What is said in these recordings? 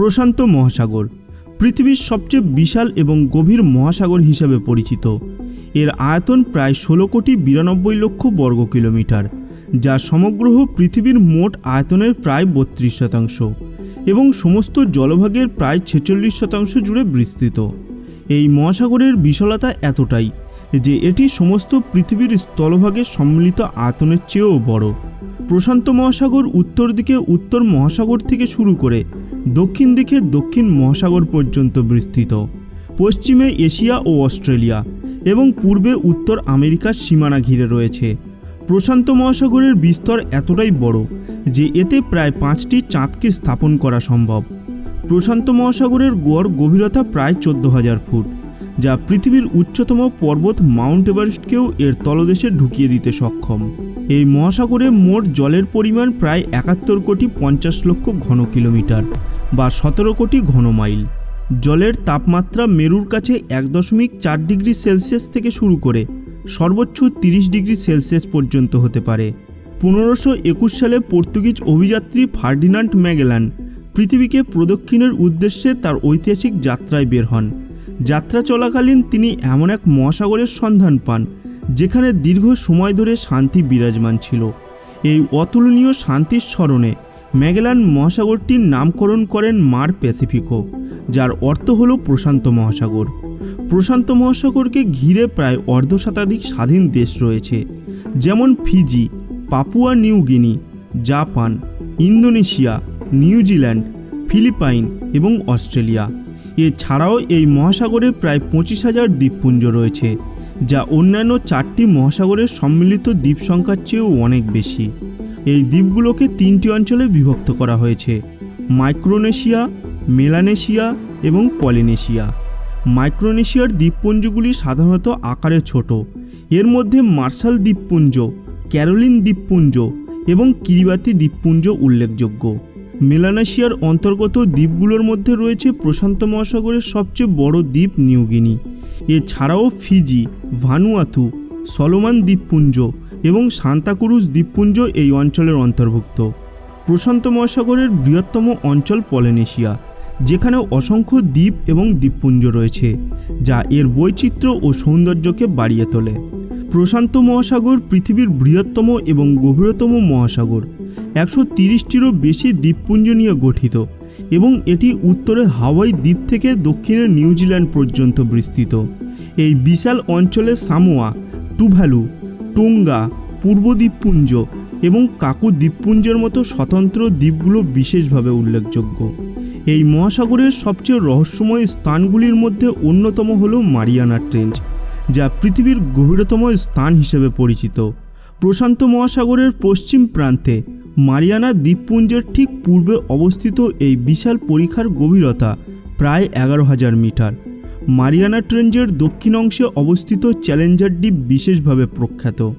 প্রশান্ত মহাসাগর, পৃথিবীর সবচেয়ে বিশাল এবং গভীর মহাসাগর হিসাবে পরিচিত। এর আয়তন প্রায় ষোলো কোটি বিরানব্বই লক্ষ বর্গ কিলোমিটার, যা সমগ্র পৃথিবীর মোট আয়তনের প্রায় বত্রিশ শতাংশ এবং সমস্ত জলভাগের প্রায় ছেচল্লিশ শতাংশ জুড়ে বিস্তৃত। এই মহাসাগরের বিশালতা এতটাই যে এটি সমস্ত পৃথিবীর স্থলভাগের সম্মিলিত আয়তনের চেয়েও বড়। প্রশান্ত মহাসাগর উত্তর দিকে উত্তর মহাসাগর থেকে শুরু করে দক্ষিণ দিকে দক্ষিণ মহাসাগর পর্যন্ত বিস্তৃত, পশ্চিমে এশিয়া ও অস্ট্রেলিয়া এবং পূর্বে উত্তর আমেরিকার সীমানা ঘিরে রয়েছে। প্রশান্ত মহাসাগরের বিস্তর এতটাই বড় যে এতে প্রায় পাঁচটি চাঁদকে স্থাপন করা সম্ভব। প্রশান্ত মহাসাগরের গড় গভীরতা প্রায় চোদ্দ হাজার ফুট, যা পৃথিবীর উচ্চতম পর্বত মাউন্ট এভারেস্টকেও এর তলদেশে ঢুকিয়ে দিতে সক্ষম। এই মহাসাগরে মোট জলের পরিমাণ প্রায় একাত্তর কোটি পঞ্চাশ লক্ষ ঘন কিলোমিটার। বা সতেরো কোটি ঘন মাইল। জলের তাপমাত্রা মেরুর কাছে এক দশমিক চার ডিগ্রি সেলসিয়াস থেকে শুরু করে সর্বোচ্চ তিরিশ ডিগ্রি সেলসিয়াস পর্যন্ত হতে পারে। পনেরোশো একুশ সালে পর্তুগিজ অভিযাত্রী ফার্ডিনান্ড ম্যাগেলান পৃথিবীকে প্রদক্ষিণের উদ্দেশ্যে তার ঐতিহাসিক যাত্রায় বের হন। যাত্রা চলাকালীন তিনি এমন এক মহাসাগরের সন্ধান পান, যেখানে দীর্ঘ সময় ধরে শান্তি বিরাজমান ছিল। এই অতুলনীয় শান্তির স্মরণে ম্যাগেলান মহাসাগরটির নামকরণ করেন মার প্যাসিফিকো, যার অর্থ হল প্রশান্ত মহাসাগর। প্রশান্ত মহাসাগরকে ঘিরে প্রায় অর্ধ শতাধিক স্বাধীন দেশ রয়েছে, যেমন Fiji, Papua New Guinea, Japan, Indonesia New Zealand Philippine এবং অস্ট্রেলিয়া। এছাড়াও এই মহাসাগরে প্রায় পঁচিশ হাজার দ্বীপপুঞ্জ রয়েছে, যা অন্যান্য চারটি মহাসাগরের সম্মিলিত দ্বীপ সংখ্যার চেয়েও অনেক বেশি। এই দ্বীপগুলোকে তিনটি অঞ্চলে বিভক্ত করা হয়েছে, মাইক্রোনেশিয়া, মেলানেশিয়া এবং পলিনেশিয়া। মাইক্রোনেশিয়ার দ্বীপপুঞ্জগুলি সাধারণত আকারে ছোট। এর মধ্যে মার্শাল দ্বীপপুঞ্জ, ক্যারোলিন দ্বীপপুঞ্জ এবং কিরিবাতি দ্বীপপুঞ্জ উল্লেখযোগ্য। মেলানেশিয়ার অন্তর্গত দ্বীপগুলোর মধ্যে রয়েছে প্রশান্ত মহাসাগরের সবচেয়ে বড় দ্বীপ নিউগিনি। এছাড়াও ফিজি, ভানুয়াথু সলোমান দ্বীপপুঞ্জ এবং সান্তাকুরুজ দ্বীপপুঞ্জ এই অঞ্চলের অন্তর্ভুক্ত। প্রশান্ত মহাসাগরের বৃহত্তম অঞ্চল পলিনেশিয়া, যেখানে অসংখ্য দ্বীপ এবং দ্বীপপুঞ্জ রয়েছে, যা এর বৈচিত্র্য ও সৌন্দর্যকে বাড়িয়ে তোলে। প্রশান্ত মহাসাগর পৃথিবীর বৃহত্তম এবং গভীরতম মহাসাগর, একশো তিরিশটিরও বেশি দ্বীপপুঞ্জ নিয়ে গঠিত এবং এটি উত্তরে হাওয়াই দ্বীপ থেকে দক্ষিণে নিউজিল্যান্ড পর্যন্ত বিস্তৃত। এই বিশাল অঞ্চলে সামোয়া টুভ্যালু টোঙ্গা পূর্ব দ্বীপপুঞ্জ এবং কাকু দ্বীপপুঞ্জের মতো স্বতন্ত্র দ্বীপগুলো বিশেষভাবে উল্লেখযোগ্য। এই মহাসাগরের সবচেয়ে রহস্যময় স্থানগুলির মধ্যে অন্যতম হল মারিয়ানা ট্রেঞ্চ যা পৃথিবীর গভীরতম স্থান হিসেবে পরিচিত। প্রশান্ত মহাসাগরের পশ্চিম প্রান্তে মারিয়ানা দ্বীপপুঞ্জের ঠিক পূর্বে অবস্থিত এই বিশাল পরিখার গভীরতা প্রায় এগারো হাজার মিটার। মারিয়ানা ট্রেঞ্জের দক্ষিণ অংশে অবস্থিত চ্যালেঞ্জার দ্বীপ বিশেষভাবে প্রখ্যাত।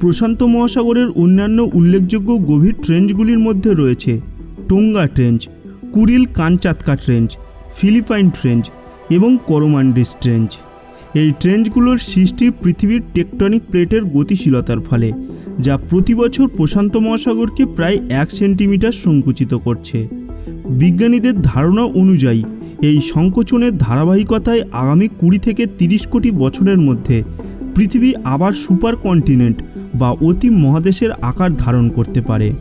প্রশান্ত মহাসাগরের অন্যান্য উল্লেখযোগ্য গভীর ট্রেঞ্জগুলির মধ্যে রয়েছে Tonga trench Kuril Kamchatka trench Philippine trench এবং করোমান্ডিস ট্রেঞ্চ এই ট্রেঞ্চগুলোর সৃষ্টি পৃথিবীর টেকটনিক প্লেটের গতিশীলতার ফলে, যা প্রতি বছর প্রশান্ত মহাসাগরকে প্রায় এক সেন্টিমিটার সংকুচিত করছে। বিজ্ঞানীদের ধারণা অনুযায়ী, এই সংকোচনের ধারাবাহিকতায় আগামী কুড়ি থেকে তিরিশ কোটি বছরের মধ্যে পৃথিবী আবার সুপার কন্টিনেন্ট বা অতি মহাদেশের আকার ধারণ করতে পারে।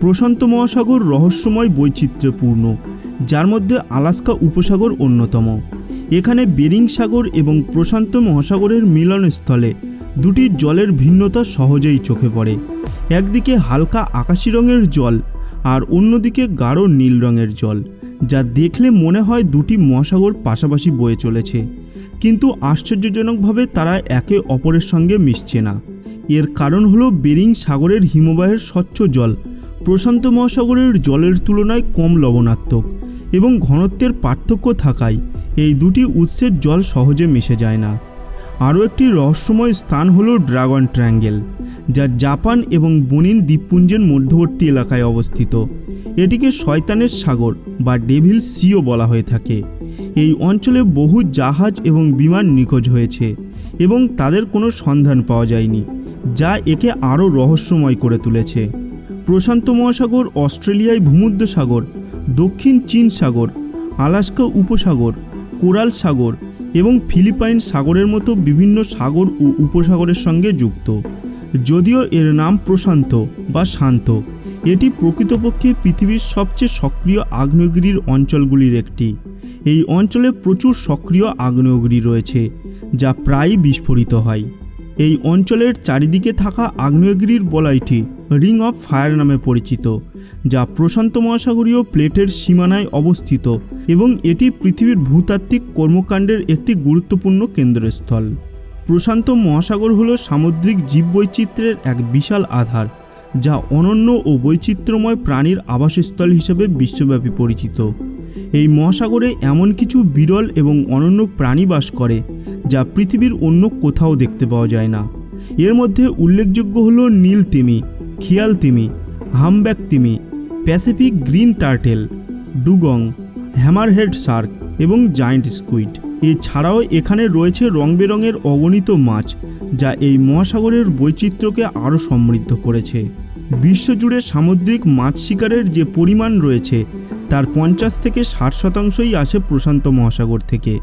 প্রশান্ত মহাসাগর রহস্যময় বৈচিত্র্যপূর্ণ, যার মধ্যে আলাস্কা উপসাগর অন্যতম। এখানে বেরিং সাগর এবং প্রশান্ত মহাসাগরের মিলনস্থলে দুটি জলের ভিন্নতা সহজেই চোখে পড়ে। একদিকে হালকা আকাশি রঙের জল আর অন্যদিকে গাঢ় নীল রঙের জল, যা দেখলে মনে হয় দুটি মহাসাগর পাশাপাশি বয়ে চলেছে। কিন্তু আশ্চর্যজনকভাবে তারা একে অপরের সঙ্গে মিশছে না। এর কারণ হলো বেরিং সাগরের হিমবাহের স্বচ্ছ জল, প্রশান্ত মহাসাগরের জলের তুলনায় কম লবণাত্মক এবং ঘনত্বের পার্থক্য থাকায় এই দুটি উৎসের জল সহজে মিশে যায় না। আরও একটি রহস্যময় স্থান হল ড্রাগন ট্রায়াঙ্গেল, যা জাপান এবং বনিন দ্বীপপুঞ্জের মধ্যবর্তী এলাকায় অবস্থিত। এটিকে শয়তানের সাগর বা ডেভিল সিও বলা হয়ে থাকে। এই অঞ্চলে বহু জাহাজ এবং বিমান নিখোঁজ হয়েছে এবং তাদের কোনো সন্ধান পাওয়া যায়নি, যা একে আরও রহস্যময় করে তুলেছে। প্রশান্ত মহাসাগর, অস্ট্রেলিয়ায় ভূমধ্য সাগর দক্ষিণ চীন সাগর, আলাস্কা উপসাগর, কোরাল সাগর এবং ফিলিপাইন সাগরের মতো বিভিন্ন সাগর ও উপসাগরের সঙ্গে যুক্ত। যদিও এর নাম প্রশান্ত বা শান্ত, এটি প্রকৃতপক্ষে পৃথিবীর সবচেয়ে সক্রিয় আগ্নেয়গিরির অঞ্চলগুলির একটি। এই অঞ্চলে প্রচুর সক্রিয় আগ্নেয়গিরি রয়েছে, যা প্রায়ই বিস্ফোরিত হয়। এই অঞ্চলের চারিদিকে থাকা আগ্নেয়গিরির বলয়টি রিং অফ ফায়ার নামে পরিচিত, যা প্রশান্ত মহাসাগরীয় প্লেটের সীমানায় অবস্থিত এবং এটি পৃথিবীর ভূতাত্ত্বিক কর্মকাণ্ডের একটি গুরুত্বপূর্ণ কেন্দ্রস্থল। প্রশান্ত মহাসাগর হল সামুদ্রিক জীববৈচিত্র্যের এক বিশাল আধার, যা অনন্য ও বৈচিত্র্যময় প্রাণীর আবাসস্থল হিসেবে বিশ্বব্যাপী পরিচিত। এই মহাসাগরে এমন কিছু বিরল এবং অনন্য প্রাণী বাস করে, যা পৃথিবীর অন্য কোথাও দেখতে পাওয়া যায় না। এর মধ্যে উল্লেখযোগ্য হল নীল তিমি, খিয়াল তিমি, হামব্যাক তিমি, Pacific green turtle, dugong, hammerhead shark এবং জায়েন্ট স্কুইড। এছাড়াও এখানে রয়েছে রং বেরঙের অগণিত মাছ, যা এই মহাসাগরের বৈচিত্র্যকে আরও সমৃদ্ধ করেছে। বিশ্বজুড়ে সামুদ্রিক মাছ শিকারের যে পরিমাণ রয়েছে তার পঞ্চাশ থেকে ষাট শতাংশই আসে প্রশান্ত মহাসাগর থেকে,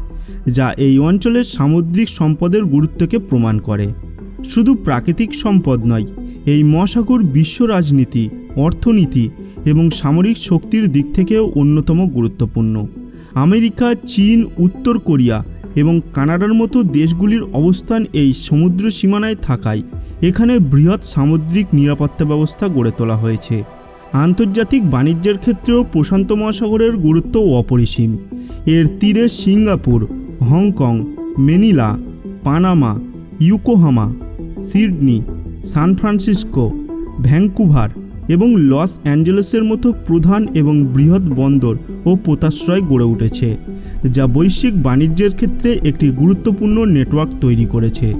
যা এই অঞ্চলের সামুদ্রিক সম্পদের গুরুত্বকে প্রমাণ করে। শুধু প্রাকৃতিক সম্পদ নয়, এই মহাসাগর বিশ্ব রাজনীতি, অর্থনীতি এবং সামরিক শক্তির দিক থেকেও অন্যতম গুরুত্বপূর্ণ। আমেরিকা, চীন, উত্তর কোরিয়া এবং কানাডার মতো দেশগুলির অবস্থান এই সমুদ্র সীমানায় থাকায় এখানে বৃহৎ সামুদ্রিক নিরাপত্তা ব্যবস্থা গড়ে তোলা হয়েছে। আন্তর্জাতিক বাণিজ্যের ক্ষেত্রেও প্রশান্ত মহাসাগরের গুরুত্ব অপরিসীম। এর তীরে Singapore, Hong Kong, Manila, Panama, Yokohama, Sydney, San Francisco, Vancouver এবং লস অ্যাঞ্জেলেসের মতো প্রধান এবং বৃহৎ বন্দর ও পোতাশ্রয় গড়ে উঠেছে, যা বৈশ্বিক বাণিজ্যের ক্ষেত্রে একটি গুরুত্বপূর্ণ নেটওয়ার্ক তৈরি করেছে।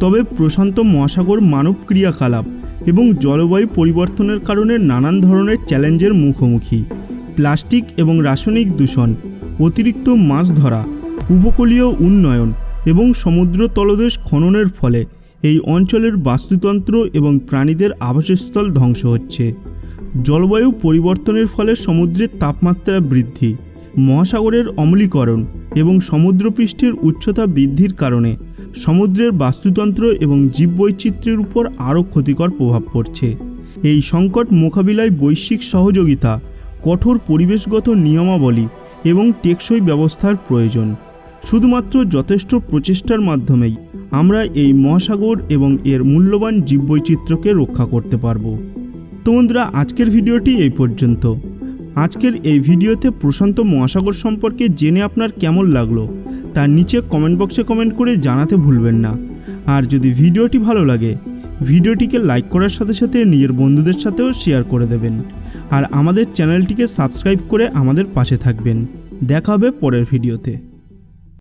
তবে প্রশান্ত মহাসাগর মানব ক্রিয়াকলাপ এবং জলবায়ু পরিবর্তনের কারণে নানান ধরনের চ্যালেঞ্জের মুখোমুখি। প্লাস্টিক এবং রাসায়নিক দূষণ, অতিরিক্ত মাছ ধরা, উপকূলীয় উন্নয়ন এবং সমুদ্র তলদেশ খননের ফলে এই অঞ্চলের বাস্তুতন্ত্র এবং প্রাণীদের আবাসস্থল ধ্বংস হচ্ছে। জলবায়ু পরিবর্তনের ফলে সমুদ্রের তাপমাত্রা বৃদ্ধি, মহাসাগরের অম্লীকরণ এবং সমুদ্রপৃষ্ঠের উচ্চতা বৃদ্ধির কারণে সমুদ্রের বাস্তুতন্ত্র এবং জীববৈচিত্র্যের উপর আরও ক্ষতিকর প্রভাব পড়ছে। এই সংকট মোকাবিলায় বৈশ্বিক সহযোগিতা, কঠোর পরিবেশগত নিয়মাবলী এবং টেকসই ব্যবস্থার প্রয়োজন। শুধুমাত্র যথেষ্ট প্রচেষ্টার মাধ্যমেই আমরা এই মহাসাগর এবং এর মূল্যবান জীববৈচিত্র্যকে রক্ষা করতে পারব। তো বন্ধুরা, আজকের ভিডিওটি এই পর্যন্ত। আজকের এই ভিডিওতে প্রশান্ত মহাসাগর সম্পর্কে জেনে আপনার কেমন লাগল তার নিচে কমেন্ট বক্সে কমেন্ট করে জানাতে ভুলবেন না। আর যদি ভিডিওটি ভালো লাগে, ভিডিওটিকে লাইক করার সাথে সাথে নিজের বন্ধুদের সাথেও শেয়ার করে দেবেন। আর আমাদের চ্যানেলটিকে সাবস্ক্রাইব করে আমাদের পাশে থাকবেন। দেখা হবে পরের ভিডিওতে।